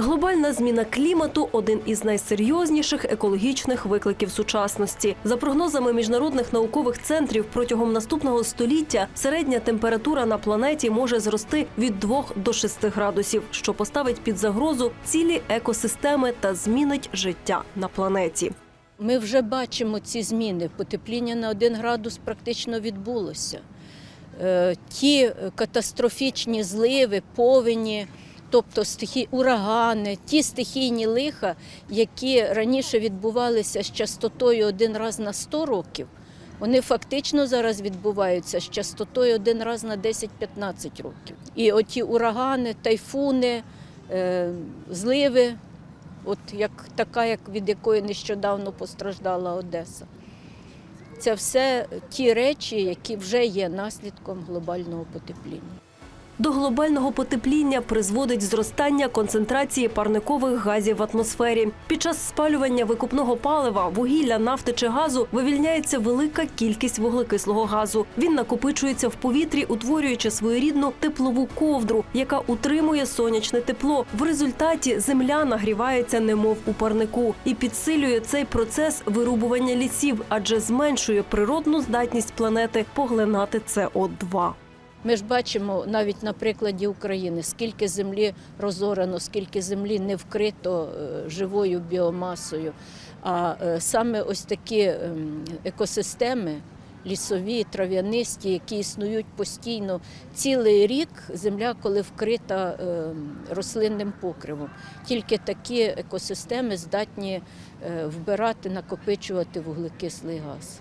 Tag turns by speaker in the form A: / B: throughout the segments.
A: Глобальна зміна клімату один із найсерйозніших екологічних викликів сучасності. За прогнозами міжнародних наукових центрів, протягом наступного століття середня температура на планеті може зрости від 2 до 6 градусів, що поставить під загрозу цілі екосистеми та змінить життя на планеті.
B: Ми вже бачимо ці зміни. Потепління на 1 градус практично відбулося. Е, Ті катастрофічні зливи, повені, тобто стихі, урагани, ті стихійні лиха, які раніше відбувалися з частотою один раз на 100 років, вони фактично зараз відбуваються з частотою один раз на 10-15 років. І оті урагани, тайфуни, е, зливи, от як така, як від якої нещодавно постраждала Одеса. Це все ті речі, які вже є наслідком глобального потепління.
A: До глобального потепління призводить зростання концентрації парникових газів в атмосфері. Під час спалювання викупного палива, вугілля, нафти чи газу вивільняється велика кількість вуглекислого газу. Він накопичується в повітрі, утворюючи своєрідну теплову ковдру, яка утримує сонячне тепло. В результаті земля нагрівається, немов у парнику, і підсилює цей процес вирубування лісів, адже зменшує природну здатність планети поглинати СО2.
B: Ми ж бачимо навіть на прикладі України, скільки землі розорано, скільки землі не вкрито е, живою біомасою. А е, саме ось такі ем, екосистеми, лісові, трав'янисті, які існують постійно цілий рік, земля, коли вкрита ем, рослинним покривом. Тільки такі екосистеми здатні е, вбирати, накопичувати вуглекислий газ.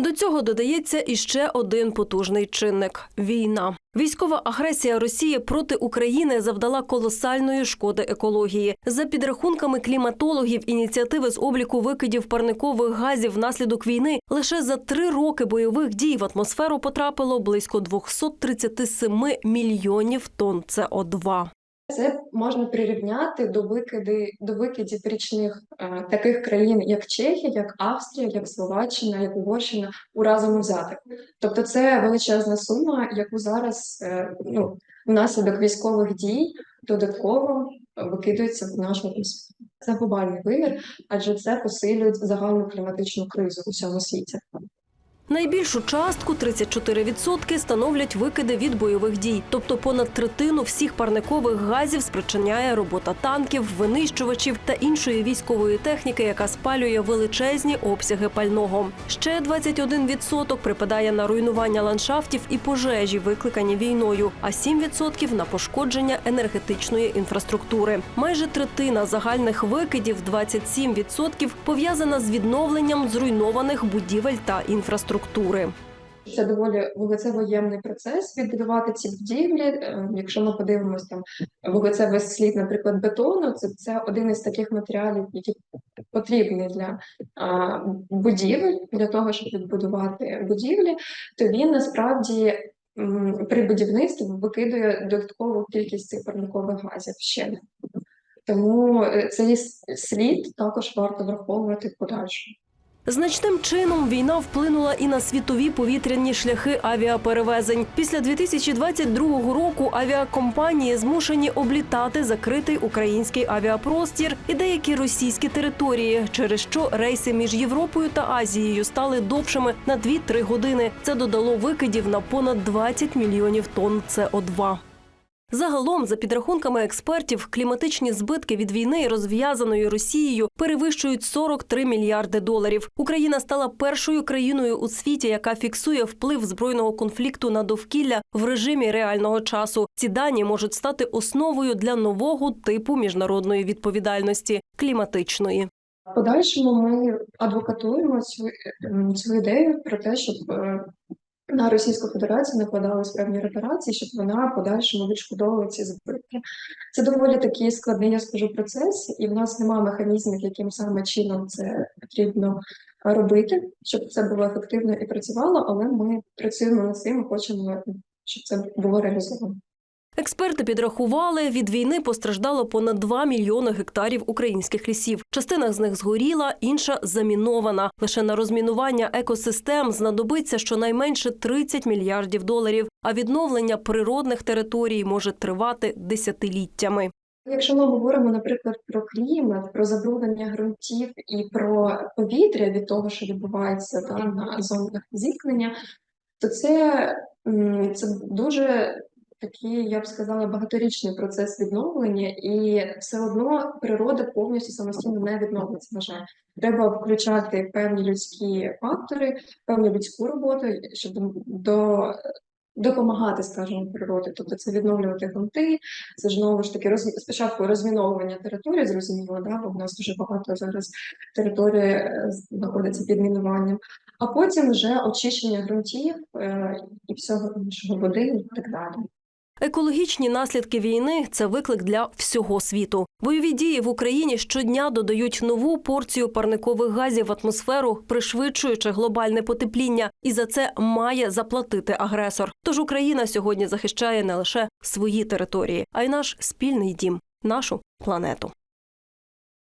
A: До цього додається іще один потужний чинник війна. Військова агресія Росії проти України завдала колосальної шкоди екології. За підрахунками кліматологів, ініціативи з обліку викидів парникових газів внаслідок війни лише за три роки бойових дій в атмосферу потрапило близько 237 мільйонів тонн СО2.
C: Це можна прирівняти до викиди до викидів річних е, таких країн, як Чехія, як Австрія, як Словаччина, як Угорщина у разом взятих. Тобто, це величезна сума, яку зараз е, ну, внаслідок військових дій додатково викидується в нашу атмосферу. Це глобальний вимір, адже це посилює загальну кліматичну кризу у всьому світі.
A: Найбільшу частку 34% становлять викиди від бойових дій, тобто понад третину всіх парникових газів спричиняє робота танків, винищувачів та іншої військової техніки, яка спалює величезні обсяги пального. Ще 21% припадає на руйнування ландшафтів і пожежі, викликані війною, а 7% – на пошкодження енергетичної інфраструктури. Майже третина загальних викидів, 27%, пов'язана з відновленням зруйнованих будівель та інфраструктури.
C: Це доволі вуглецевоємний процес відбудувати ці будівлі. Е, Якщо ми подивимося там вуглецевий слід, наприклад, бетону, це, це один із таких матеріалів, які потрібні для а, будівель, для того, щоб відбудувати будівлі, то він насправді м, при будівництві викидує додаткову кількість цих парникових газів ще. Тому е, цей слід також варто враховувати в подальшому.
A: Значним чином війна вплинула і на світові повітряні шляхи авіаперевезень. Після 2022 року авіакомпанії змушені облітати закритий український авіапростір і деякі російські території, через що рейси між Європою та Азією стали довшими на 2-3 години. Це додало викидів на понад 20 мільйонів тонн СО2. Загалом, за підрахунками експертів, кліматичні збитки від війни, розв'язаної Росією, перевищують 43 мільярди доларів. Україна стала першою країною у світі, яка фіксує вплив збройного конфлікту на довкілля в режимі реального часу. Ці дані можуть стати основою для нового типу міжнародної відповідальності кліматичної.
C: Подальшому ми адвокатуємо цю, цю ідею про те, щоб е, на Російську Федерацію накладались певні репарації, щоб вона подальшому відшкодовувала ці збитки. Це доволі такий складний, я скажу, процес, і в нас немає механізмів, яким саме чином це потрібно робити, щоб це було ефективно і працювало, але ми працюємо над цим і хочемо, щоб це було реалізовано.
A: Експерти підрахували, від війни постраждало понад 2 мільйони гектарів українських лісів. Частина з них згоріла, інша замінована. Лише на розмінування екосистем знадобиться щонайменше 30 мільярдів доларів. А відновлення природних територій може тривати десятиліттями.
C: Якщо ми говоримо, наприклад, про клімат, про забруднення ґрунтів і про повітря від того, що відбувається да, на зонах зіткнення, то це, це дуже такий, я б сказала, багаторічний процес відновлення, і все одно природа повністю самостійно не відновиться. На жаль, треба включати певні людські фактори, певну людську роботу, щоб до. Допомагати, скажімо, природі, тобто це відновлювати ґрунти, це ж знову ж таки роз... спочатку розміновування території, зрозуміло, да, бо в нас дуже багато зараз території е, знаходиться під мінуванням, а потім вже очищення ґрунтів е, і всього іншого води і так далі.
A: Екологічні наслідки війни це виклик для всього світу. Бойові дії в Україні щодня додають нову порцію парникових газів в атмосферу, пришвидшуючи глобальне потепління, і за це має заплатити агресор. Тож Україна сьогодні захищає не лише свої території, а й наш спільний дім, нашу планету.